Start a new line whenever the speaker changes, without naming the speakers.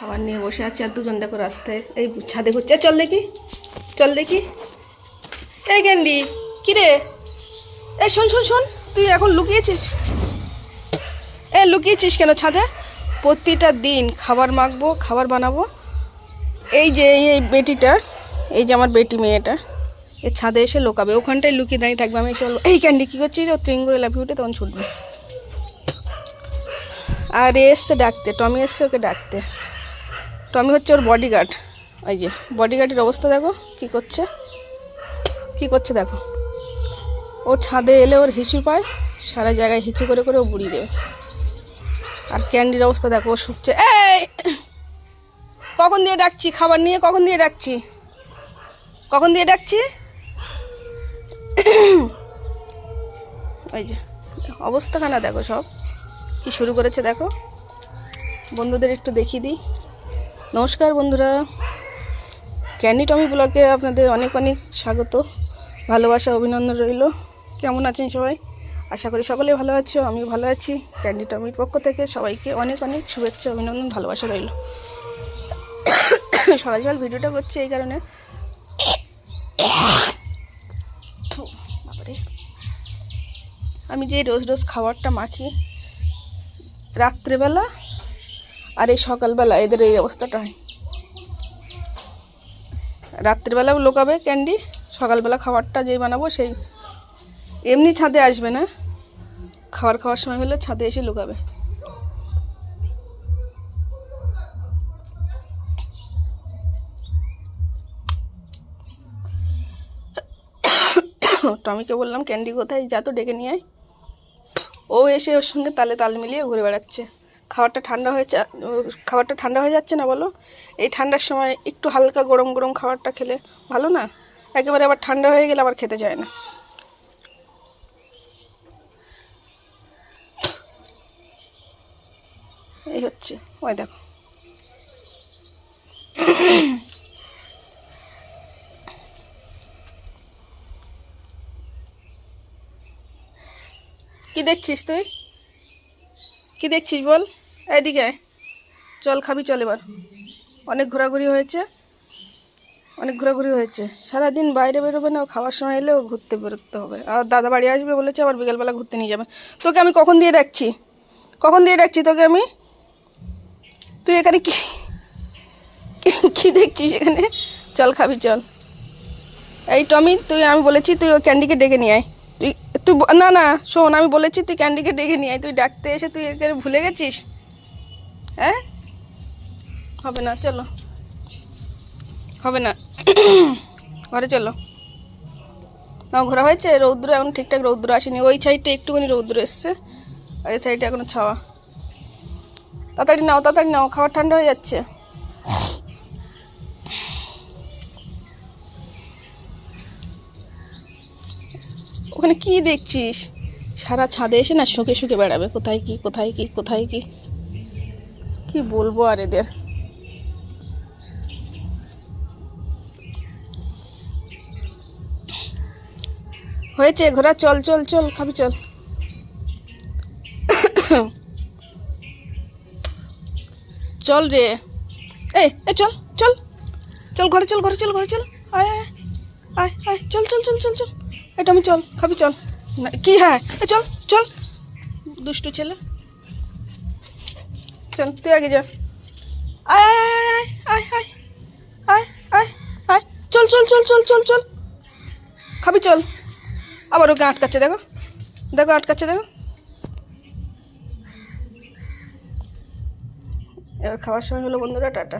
খাবার নিয়ে বসে আছে আর দুজন দেখো রাস্তায়। এই ছাদে ঘুরছে। চল দেখি। চল দেখি। এই ক্যান্ডি কি রে? এই শোন শোন শোন। তুই এখন লুকিয়েছিস? এ, লুকিয়েছিস কেন ছাদে? প্রতিটা দিন খাবার মাখবো, খাবার বানাবো। এই যে, এই বেটিটা, এই যে আমার বেটি মেয়েটা, এ ছাদে এসে লোকাবে। ওখানটায় লুকিয়ে দাঁড়িয়ে থাকবে। আমি এসে বলব, এই ক্যান্ডি কী করছিস ও ট্রিং করে উঠে তখন ছুটবে। আর এসছে ডাকতে। টমি এসছে ওকে ডাকতে। টমি হচ্ছে ওর বডিগার্ড ওই যে বডিগার্ডের অবস্থা দেখো, কি করছে? কি করছে দেখো? ও ছাদে এলে ওর হিঁচু পায়, সারা জায়গায় হিঁচু করে করে ও বুড়িয়ে দেবে। আর ক্যান্ডির অবস্থা দেখো, ও শুকছে। এই! কখন দিয়ে ডাকছি? খাবার নিয়ে কখন দিয়ে ডাকছি? কখন দিয়ে ডাকছি? ওই যে, অবস্থাখানা দেখো সব। কি শুরু করেছে দেখো? বন্ধুদের একটু দেখিয়ে দিই। নমস্কার বন্ধুরা। ক্যানি টমি ব্লগে আপনাদের অনেক অনেক স্বাগত। ভালোবাসা, অভিনন্দন রইল। কেমন আছেন সবাই? আশা করি সকলে ভালো আছো আমি ভালো আছি। ক্যান্ডি টমির পক্ষ থেকে সবাইকে অনেক অনেক শুভেচ্ছা, অভিনন্দন, ভালোবাসা রইল। সকাল সকাল ভিডিওটা করছি এই কারণে। আমি যে রোজ রোজ খাবারটা মাখি, রাত্রেবেলা আর এই সকালবেলা এদের এই অবস্থাটা রাত্রিবেলাও লোকাবে ক্যান্ডি, সকালবেলা খাবারটা যেই বানাবো সেই এমনি ছাদে আসবে না। খাবার খাওয়ার সময় হলে ছাদে এসে লুকাবে। টমিকে বললাম, ক্যান্ডি কোথায়? যা তো ডেকে নিয়ে ও এসে ওর সঙ্গে তালে তাল মিলিয়ে ঘুরে বেড়াচ্ছে। খাবারটা ঠান্ডা হয়েছে খাবারটা ঠান্ডা হয়ে যাচ্ছে না বলো? এই ঠান্ডার সময় একটু হালকা গরম গরম খাবারটা খেলে ভালো না? একেবারে আবার ঠান্ডা হয়ে গেলে আবার খেতে যায় না। এই হচ্ছে, ওই দেখো। কি দেখছিস তুই? কি দেখছিস বল? এদিকে চল, খাবি, চল এবার। অনেক ঘোরাঘুরি হয়েছে। অনেক ঘোরাঘুরি হয়েছে। সারাদিন বাইরে বেরোবে না ও খাওয়ার সময় এলেও ঘুরতে বেরোতে হবে। আর দাদা বাড়ি আসবে বলেছে, আবার বিকেলবেলা ঘুরতে নিয়ে যাবে। তোকে আমি কখন দিয়ে ডাকছি? কখন দিয়ে ডাকছি তোকে আমি? তুই এখানে কি কি দেখছিস এখানে? চল, খাবি, চল। এই টমি, তুই, আমি বলেছি, তুই ওই ক্যান্ডিকে ডেকে নিয়ে আয়। তুই না না, শোন, আমি বলেছি তুই ক্যান্ডিকে ডেকে নিয়ে তুই ডাকতে এসে তুই এখানে ভুলে গেছিস? হ্যাঁ? হবে না, চলো। হবে না। ঘরে চলো। নাও ঘোরা হয়েছে? রৌদ্র এখন ঠিকঠাক রৌদ্র আসেনি। ওই সাইডটা একটুখানি রৌদ্র এসছে। আর এই সাইডে এখনও ছাওয়া। তাড়াতাড়ি নাও তাড়াতাড়ি নাও, খাবার ঠান্ডা হয়ে যাচ্ছে। ওখানে কি দেখছিস? সারা ছাদে এসে না শুকে শুকে বেড়াবে। কোথায় কি কোথায় কি কোথায় কি? কি বলব আর এদের? হয়েছে ঘোরা চল চল চল, খাবি, চল। চল রে। এই চল চল। চল, ঘরে চল ঘরে চল ঘরে, চল। আয় আয় আয় আয়, চল চল চল চল চল। এটা আমি, চল, খাবি, চল। কি হ্যাঁ চল চল। দুষ্টু ছেলে। চল, তুই আগে যা। আয় আয় আয় আয় আয়। চল চল চল চল চল চল। খাবি, চল। আবার ওকে আটকাচ্ছে, দেখো। দেখো, আটকাচ্ছে, দেখো। এবার খাওয়ার সময় হলো বন্ধুরা, টাটা।